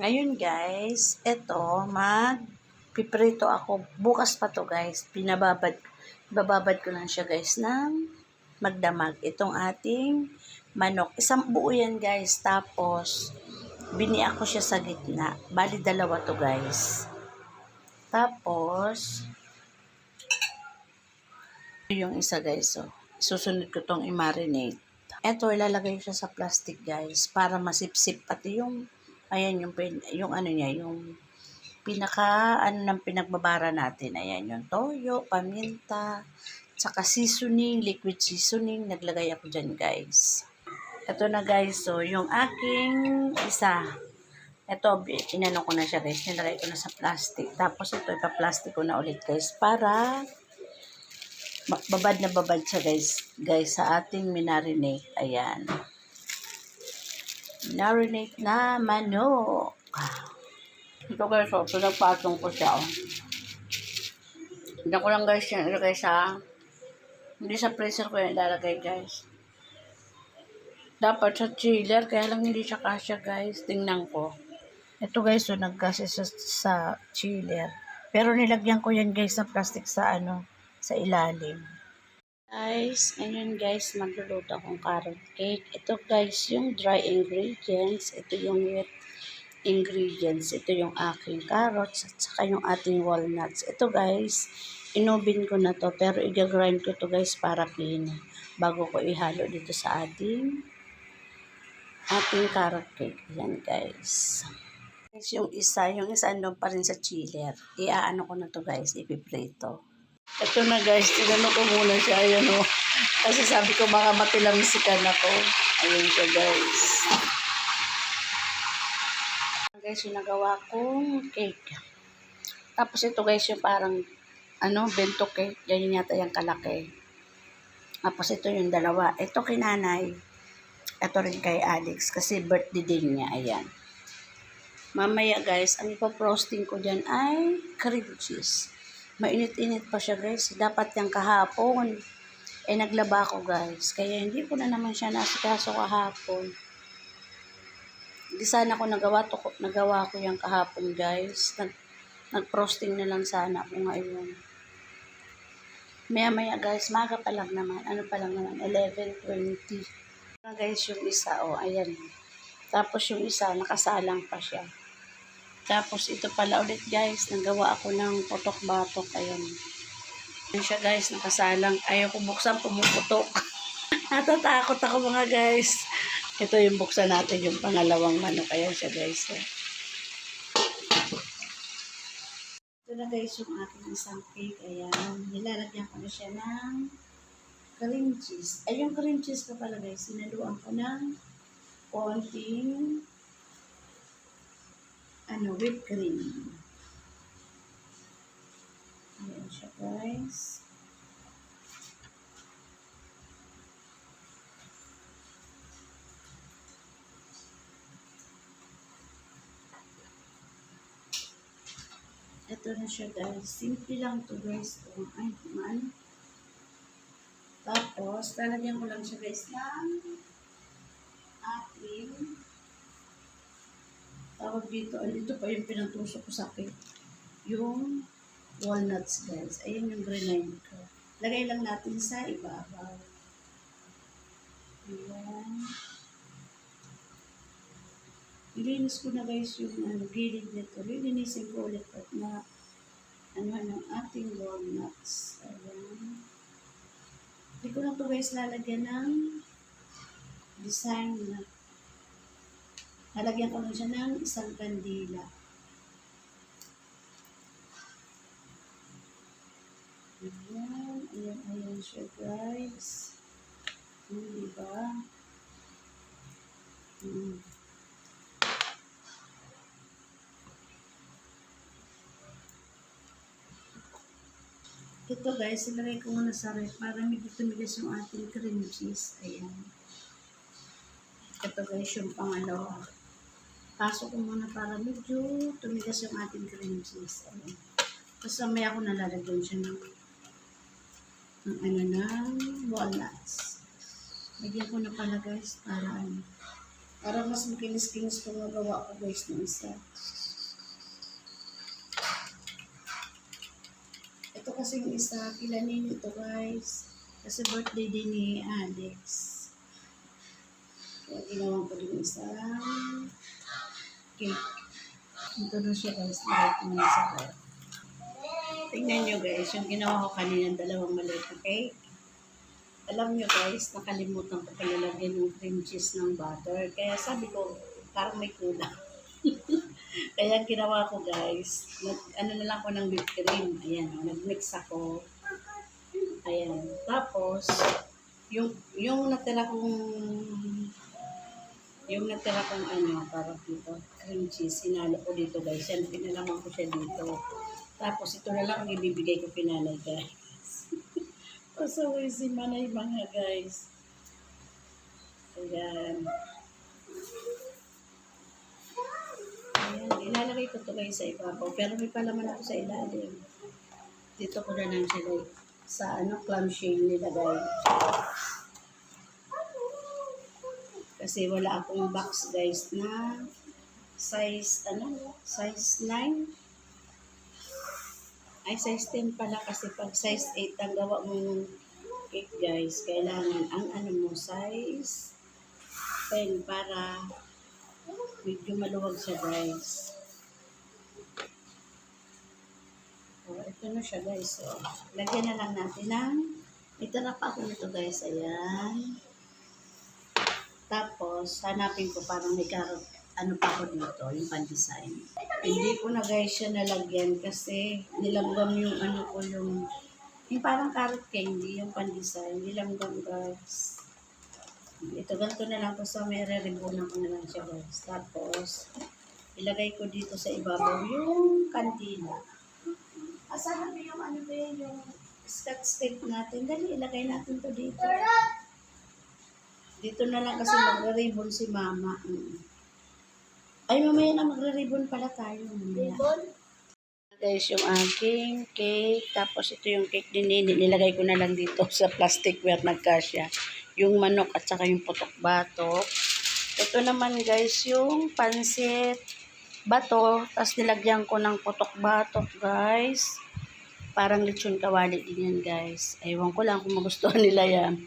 Ngayon guys, eto, mag piprito ako. Bukas pa to guys. Pinababad, bababad ko lang siya guys ng magdamag. Itong ating manok. Isang buo yan guys. Tapos, biniak ko siya sa gitna. Bali dalawa to guys. Tapos, yung isa guys, oh. Susunod ko tong i-marinate. Eto, ilalagay ko siya sa plastic guys para masipsip pati yung ayan yung pin, yung ano niya, yung pinaka ano ng pinagbabara natin. Ayan yung toyo, paminta, tsaka seasoning, liquid seasoning. Naglagay ako dyan guys. Ito na guys, so yung aking isa. Ito, inano ko na siya guys. Nilagay ko na sa plastic. Tapos ito, ipa-plastic ko na ulit guys para babad na babad siya guys. Guys, sa ating minarinate. Ayan. Marinate na manok. Ito guys, oh, pinagpatong ko siya. Oh. Hindi ko lang guys yan ilagay sa, hindi sa freezer ko yan ilalagay guys. Dapat sa chiller, kaya lang hindi siya kasya guys. Tingnan ko. Ito guys, so nagkasya sa, sa chiller. Pero nilagyan ko yan guys ng plastic sa ano, sa ilalim. Guys, ngayon guys, magluluto akong carrot cake. Ito guys, yung dry ingredients. Ito yung wet ingredients. Ito yung aking carrots at saka yung ating walnuts. Ito guys, inubin ko na to pero i-grind ko to guys para clean bago ko ihalo dito sa ating ating carrot cake. Yan guys. Guys, yung isa, yung isa andun pa rin sa chiller. Iaano ko na to guys, ipiprito. Ito na guys, tinanong ko muna siya. Ayan o. Kasi sabi ko baka matilamsikan ako. Ayun siya guys. Guys, yung nagawa kong cake. Tapos ito guys, yung parang ano, bento cake. Ganyan yata yung kalaki. Tapos ito yung dalawa. Ito kay nanay. Ito rin kay Alex. Kasi birthday din niya. Ayan. Mamaya guys, ang ipa-frosting ko dyan ay cream cheese. Mainit-init pa siya guys. Dapat yung kahapon. Eh naglaba ko guys. Kaya hindi ko na naman siya nasikaso kahapon. Di sana ako nagawa, to, nagawa ko yung kahapon guys. Nag, nag-frosting na lang sana ako ngayon. Maya maya guys, maga pa lang naman. Ano pa lang naman, 11.20. Na guys, yung isa, oh, ayan. Tapos yung isa, nakasalang pa siya. Tapos ito pala ulit guys, nagawa ako ng putok-batok. Ayan. Ayan siya guys, nakasalang. Ayaw ko buksan, pumuputok. Natatakot ako mga guys. Ito yung buksan natin, yung pangalawang manok. Ayan siya guys. Ito na guys yung aking isang cake. Ayan. Nilalagyan ko na siya ng cream cheese. Ay, yung cream cheese ko pala guys, sinaluan ko ng konting ano, whipped cream. Ayan siya guys. Ito na siya guys. Simple lang to guys. Ito, ay, man. Tapos, lalagyan ko lang siya guys ng ating tawag dito, ah, dito pa yung pinagtusok ko sa akin. Yung walnuts guys. Ayun yung grenade ko. Lagay lang natin sa ibabaw. Ayan. Ilinis ko na guys yung ano, gilid nito. Lilinisin ko ulit at na ano ng ating walnuts. Ayan. Hindi ko lang to guys lalagyan ng design na lalagyan ko lang siya ng isang kandila. Ayan, ayan, ayan siya guys. Hmm, diba? Hmm. Ito guys, ilagay ko muna sa ref para medyo tumigas yung ating cream cheese. Ayan. Ito guys, yung pangalawa. Pasok ko muna para medyo tumigas yung ating cream cheese. Tapos mamaya ko nalalagyan siya ng, ng ano ng walnuts. Lagyan ko na pala guys para ano. Para mas makinis-kinis kung magawa ko guys ng isa. Ito kasi yung isa, kilanin ito guys. Kasi birthday din ni Alex. Kaya ginawa ko din isang cake. Ito na siya guys, ko cake. Tingnan nyo guys, yung ginawa ko kanina, dalawang maliit na cake. Alam nyo guys, nakalimutan ko pala lagyan yung cream cheese ng butter. Kaya sabi ko, parang may kulang. Kaya ginawa ko guys, nag, ano na lang ako ng whipped cream. Ayan, nag-mix ako. Ayan. Tapos, yung, yung natira kong, yung natira kong ano, parang dito, cream cheese, sinalo ko dito guys. Yan, pinalaman ko siya dito. Tapos, ito na lang ang ibibigay ko pinalay guys. Pasaway si Manay mga guys. Ayan. Ayan, ilalagay ko to guys sa ibabaw. Pero may palaman ako sa ilalim. Dito ko na lang like, sa ano, clamshell nilagay. Kasi wala akong box guys na size, ano, size 9. Ay, size 10 pala kasi pag size 8 ang gawa mong cake guys, kailangan ang ano mo, size 10 para medyo maluwag siya guys. Oh, ito na siya guys. So, lagyan na lang natin ng ito na pa ako nito guys. Ayan. Tapos, hanapin ko parang may karot ano pa ako dito, yung pan-design. Hindi ko na guys siya nalagyan kasi nilanggam yung ano ko yung yung parang carrot candy, yung pan-design. Nilanggam guys. Ito, ganito na lang to sa may re-ribunan ko na lang siya guys. Tapos, ilagay ko dito sa ibabaw yung kandila. Asahan mo yung ano ba yun, yung scotch tape natin. Dali, ilagay natin to dito. Dito na lang kasi magre-ribbon si mama. Mm. Ay, mamaya na magre-ribbon pala tayo. Mamaya. Guys, yung aking cake. Tapos ito yung cake din. Nilagay ko na lang dito sa plasticware nagkasya. Yung manok at saka yung putok batok. Ito naman guys, yung pansit bato. Tapos nilagyan ko ng putok batok guys. Parang lechon kawali din yan guys. Ewan ko lang kung magustuhan nila yan.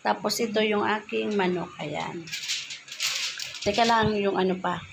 Tapos ito yung aking manok. Ayan. Teka lang yung ano pa.